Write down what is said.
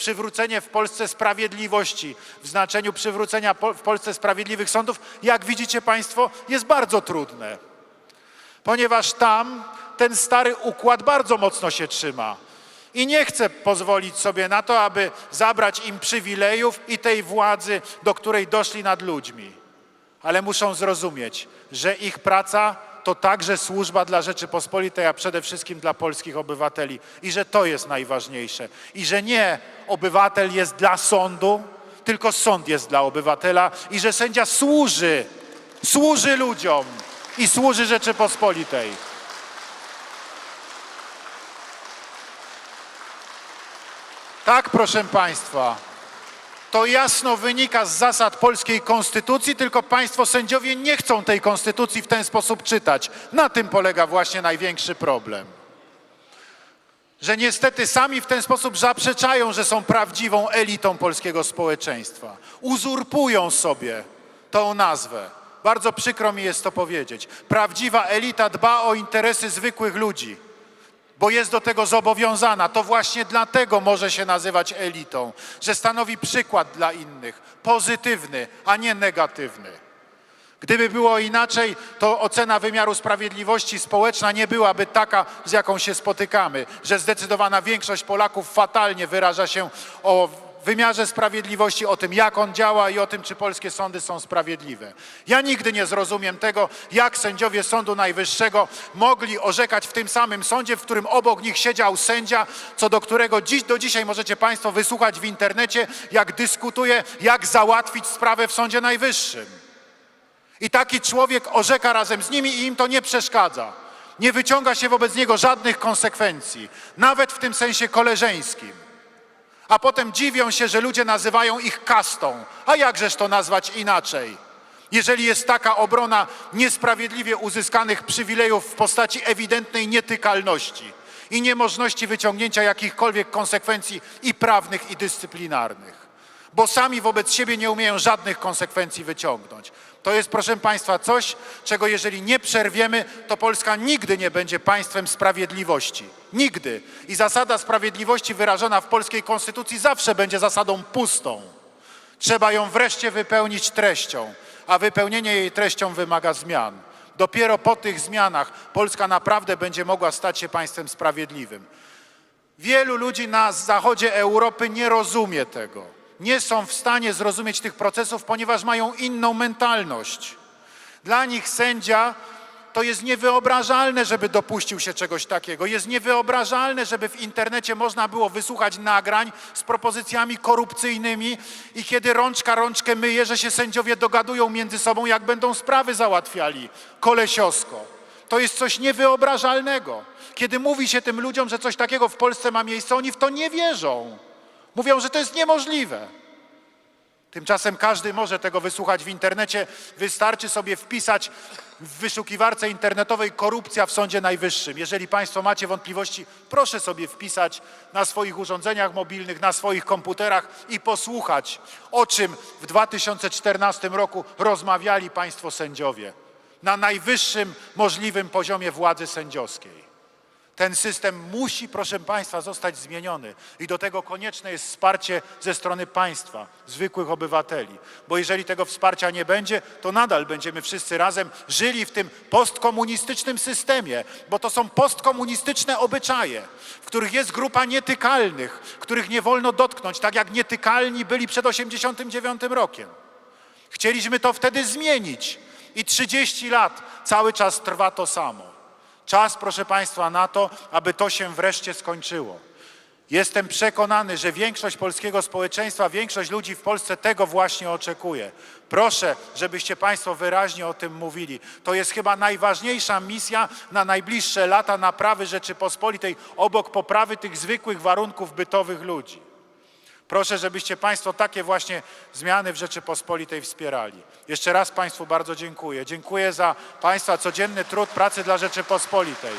przywrócenie w Polsce sprawiedliwości, w znaczeniu przywrócenia w Polsce sprawiedliwych sądów, jak widzicie Państwo, jest bardzo trudne. Ponieważ tam ten stary układ bardzo mocno się trzyma. I nie chce pozwolić sobie na to, aby zabrać im przywilejów i tej władzy, do której doszli nad ludźmi. Ale muszą zrozumieć, że ich praca to także służba dla Rzeczypospolitej, a przede wszystkim dla polskich obywateli. I że to jest najważniejsze. I że nie obywatel jest dla sądu, tylko sąd jest dla obywatela. I że sędzia służy, służy ludziom i służy Rzeczypospolitej. Tak, proszę Państwa. To jasno wynika z zasad polskiej konstytucji, tylko Państwo sędziowie nie chcą tej konstytucji w ten sposób czytać. Na tym polega właśnie największy problem. Że niestety sami w ten sposób zaprzeczają, że są prawdziwą elitą polskiego społeczeństwa. Uzurpują sobie tą nazwę. Bardzo przykro mi jest to powiedzieć. Prawdziwa elita dba o interesy zwykłych ludzi bo jest do tego zobowiązana. To właśnie dlatego może się nazywać elitą, że stanowi przykład dla innych, pozytywny, a nie negatywny. Gdyby było inaczej, to ocena wymiaru sprawiedliwości społeczna nie byłaby taka, z jaką się spotykamy, że zdecydowana większość Polaków fatalnie wyraża się o wymiarze sprawiedliwości, o tym, jak on działa i o tym, czy polskie sądy są sprawiedliwe. Ja nigdy nie zrozumiem tego, jak sędziowie Sądu Najwyższego mogli orzekać w tym samym sądzie, w którym obok nich siedział sędzia, co do którego dziś, do dzisiaj możecie Państwo wysłuchać w internecie, jak dyskutuje, jak załatwić sprawę w Sądzie Najwyższym. I taki człowiek orzeka razem z nimi i im to nie przeszkadza. Nie wyciąga się wobec niego żadnych konsekwencji, nawet w tym sensie koleżeńskim. A potem dziwią się, że ludzie nazywają ich kastą. A jakżeż to nazwać inaczej? Jeżeli jest taka obrona niesprawiedliwie uzyskanych przywilejów w postaci ewidentnej nietykalności i niemożności wyciągnięcia jakichkolwiek konsekwencji i prawnych, i dyscyplinarnych bo sami wobec siebie nie umieją żadnych konsekwencji wyciągnąć. To jest, proszę Państwa, coś, czego jeżeli nie przerwiemy, to Polska nigdy nie będzie państwem sprawiedliwości. Nigdy. I zasada sprawiedliwości wyrażona w polskiej konstytucji zawsze będzie zasadą pustą. Trzeba ją wreszcie wypełnić treścią, a wypełnienie jej treścią wymaga zmian. Dopiero po tych zmianach Polska naprawdę będzie mogła stać się państwem sprawiedliwym. Wielu ludzi na zachodzie Europy nie rozumie tego. Nie są w stanie zrozumieć tych procesów, ponieważ mają inną mentalność. Dla nich sędzia to jest niewyobrażalne, żeby dopuścił się czegoś takiego. Jest niewyobrażalne, żeby w internecie można było wysłuchać nagrań z propozycjami korupcyjnymi i kiedy rączka rączkę myje, że się sędziowie dogadują między sobą, jak będą sprawy załatwiali kolesiowsko. To jest coś niewyobrażalnego. Kiedy mówi się tym ludziom, że coś takiego w Polsce ma miejsce, oni w to nie wierzą. Mówią, że to jest niemożliwe. Tymczasem każdy może tego wysłuchać w internecie. Wystarczy sobie wpisać w wyszukiwarce internetowej korupcja w Sądzie Najwyższym. Jeżeli Państwo macie wątpliwości, proszę sobie wpisać na swoich urządzeniach mobilnych, na swoich komputerach i posłuchać, o czym w 2014 roku rozmawiali Państwo sędziowie na najwyższym możliwym poziomie władzy sędziowskiej. Ten system musi, proszę Państwa, zostać zmieniony i do tego konieczne jest wsparcie ze strony państwa, zwykłych obywateli. Bo jeżeli tego wsparcia nie będzie, to nadal będziemy wszyscy razem żyli w tym postkomunistycznym systemie, bo to są postkomunistyczne obyczaje, w których jest grupa nietykalnych, których nie wolno dotknąć, tak jak nietykalni byli przed 89 rokiem. Chcieliśmy to wtedy zmienić i 30 lat cały czas trwa to samo. Czas, proszę Państwa, na to, aby to się wreszcie skończyło. Jestem przekonany, że większość polskiego społeczeństwa, większość ludzi w Polsce tego właśnie oczekuje. Proszę, żebyście Państwo wyraźnie o tym mówili. To jest chyba najważniejsza misja na najbliższe lata naprawy Rzeczypospolitej, obok poprawy tych zwykłych warunków bytowych ludzi. Proszę, żebyście Państwo takie właśnie zmiany w Rzeczypospolitej wspierali. Jeszcze raz Państwu bardzo dziękuję. Dziękuję za Państwa codzienny trud pracy dla Rzeczypospolitej.